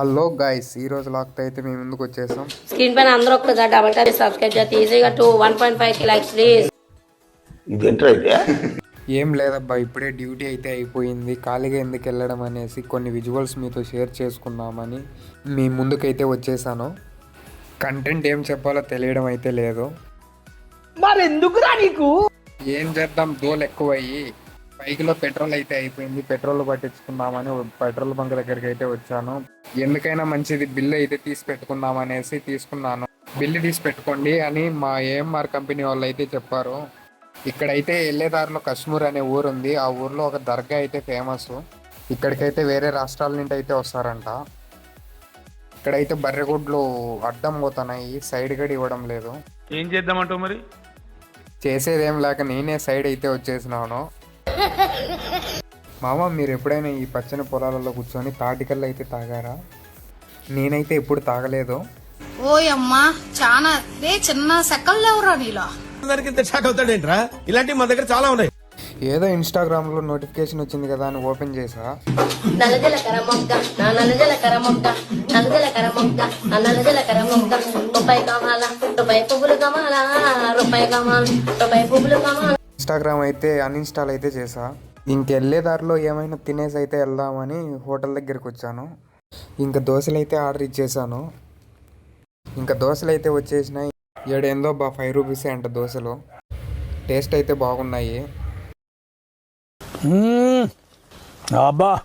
Hello guys ఈ రోజు లాక్తో అయితే మేము ముందుకు వచ్చేసాం. స్క్రీన్ పైన అందరూ ఒక్కసారి డబల్ ట్యాప్ సబ్స్క్రైబ్ చేస్తే ఈజీగా టూ వన్ పాయింట్ ఫైవ్కి లైక్స్ ప్లీజ్ ఇదేంట్రా అయితే ఏం లేదబ్బా ఇప్పుడే డ్యూటీ అయితే అయిపోయింది. ఖాళీగా ఎందుకు వెళ్ళడం అనేసి కొన్ని విజువల్స్ మీతో షేర్ చేసుకుందామని మీ ముందుకైతే వచ్చేసాను. కంటెంట్ ఏం చెప్పాలో తెలియడం అయితే లేదు. మరెందుకురా నీకు? ఏం చేద్దాం దోలు ఎక్కువయ్యి. బైక్లో పెట్రోల్ అయితే అయిపోయింది. పెట్రోల్ పట్టించుకుందామని పెట్రోల్ బంక్ దగ్గరికి అయితే వచ్చాను. ఎందుకైనా మంచిది బిల్లు అయితే తీసి పెట్టుకుందాం అనేసి తీసుకున్నాను. బిల్లు తీసి పెట్టుకోండి అని మా ఏఎంఆర్ కంపెనీ వాళ్ళు అయితే చెప్పారు. ఇక్కడైతే వెళ్ళే దారిలో కశ్మూర్ అనే ఊరు ఉంది. ఆ ఊర్లో ఒక దర్గా అయితే ఫేమస్. ఇక్కడికైతే వేరే రాష్ట్రాల నుండి అయితే వస్తారంట. ఇక్కడైతే బర్రెగుడ్లు అడ్డం పోతున్నాయి. సైడ్ గడి ఇవ్వడం లేదు. ఏం చేద్దామంటావు మరి? చేసేదేం లేక నేనే సైడ్ అయితే వచ్చేసినాను. మామ మీరు ఎప్పుడైనా ఈ పచ్చని పొలాలలో కూర్చొని తాటికల్లు అయితే తాగారా? నేనైతే ఎప్పుడు తాగలేదు. ఓయమ్మా చాలా రే చిన్న సెకల్ లేవురా నీలో ఇంత షాక్ అవుతాడేంట్రా? ఇలాంటివి మన దగ్గర చాలా ఉన్నాయి. ఏదో ఇన్స్టాగ్రామ్లో నోటిఫికేషన్ వచ్చింది కదా అని ఓపెన్ చేసా. ఇన్స్టాగ్రామ్ అయితే అన్ఇన్స్టాల్ అయితే చేసా. ఇంకెళ్ళే దారిలో ఏమైనా తినేసి అయితే వెళ్దామని హోటల్ దగ్గరికి వచ్చాను. ఇంకా దోశలు అయితే ఆర్డర్ ఇచ్చేసాను. ఇంకా దోశలు అయితే వచ్చేసినాయి. ఏడేందో బా ఫైవ్ రూపీసే అంట దోశలు. టేస్ట్ అయితే బాగున్నాయి. అబ్బా.